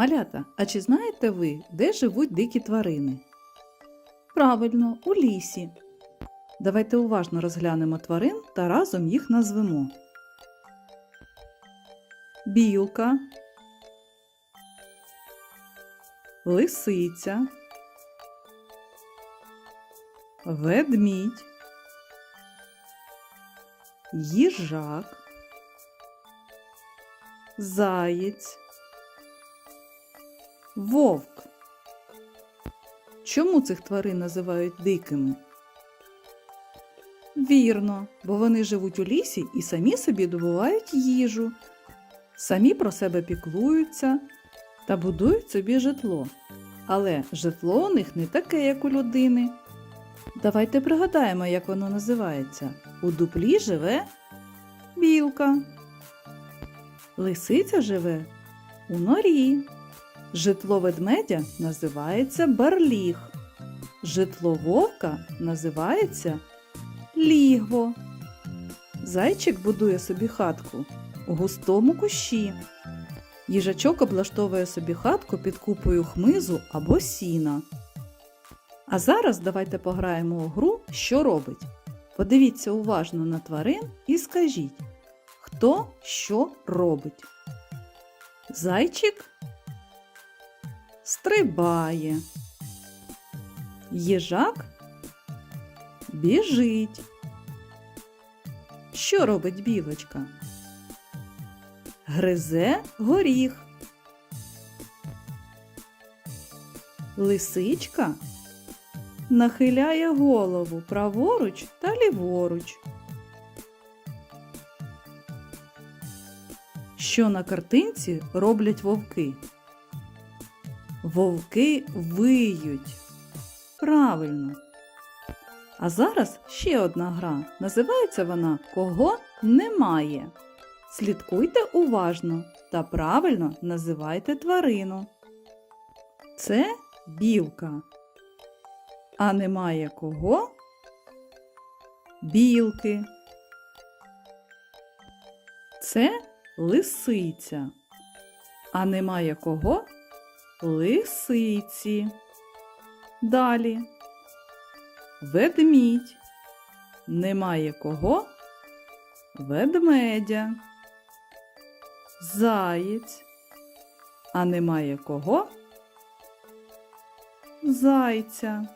Малята, а чи знаєте ви, де живуть дикі тварини? Правильно, у лісі. Давайте уважно розглянемо тварин та разом їх назвемо. Білка, лисиця, ведмідь, їжак, заєць, вовк. Чому цих тварин називають дикими? Вірно, бо вони живуть у лісі і самі собі добувають їжу, самі про себе піклуються та будують собі житло. Але житло у них не таке, як у людини. Давайте пригадаємо, як воно називається. У дуплі живе білка. Лисиця живе у норі. Житло ведмедя називається барліг. Житло вовка називається лігво. Зайчик будує собі хатку у густому кущі. Їжачок облаштовує собі хатку під купою хмизу або сіна. А зараз давайте пограємо у гру, що робить. Подивіться уважно на тварин і скажіть, хто що робить. Зайчик стрибає. Їжак біжить. Що робить білочка? Гризе горіх. Лисичка нахиляє голову праворуч та ліворуч. Що на картинці роблять вовки? Вовки виють. Правильно. А зараз ще одна гра. Називається вона Кого немає. Слідкуйте уважно та правильно називайте тварину. Це білка. А немає кого? Білки. Це лисиця. А немає кого? Лисиці. Далі. Ведмідь. Немає кого? Ведмедя. Заєць. А немає кого? Зайця.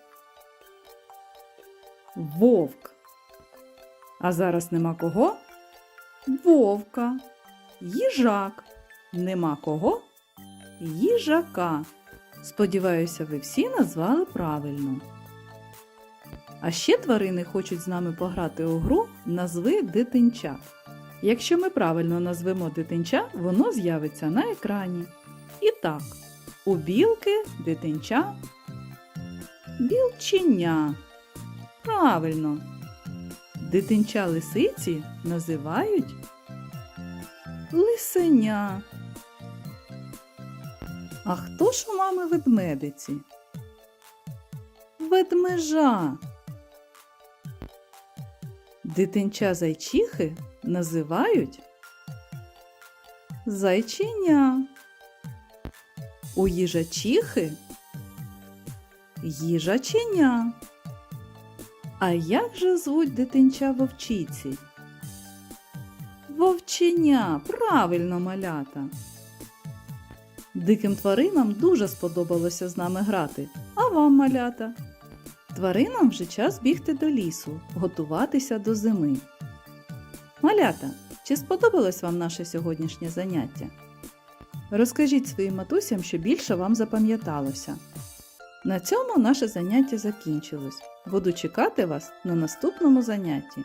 Вовк. А зараз нема кого? Вовка. Їжак. Нема кого? Їжака. Сподіваюся, ви всі назвали правильно. А ще тварини хочуть з нами пограти у гру Назви дитинча. Якщо ми правильно назвемо дитинча, воно з'явиться на екрані. І так, у білки дитинча білченя. Правильно. Дитинча лисиці називають лисеня. А хто ж у мами ведмедиці? Ведмежа. Дитинча зайчихи називають зайчиня. У їжачихи їжаченя. А як же звуть дитинча вовчиці? Вовченя, правильно малята. Диким тваринам дуже сподобалося з нами грати. А вам, малята? Тваринам вже час бігти до лісу, готуватися до зими. Малята, чи сподобалось вам наше сьогоднішнє заняття? Розкажіть своїм матусям, що більше вам запам'яталося. На цьому наше заняття закінчилось. Буду чекати вас на наступному занятті.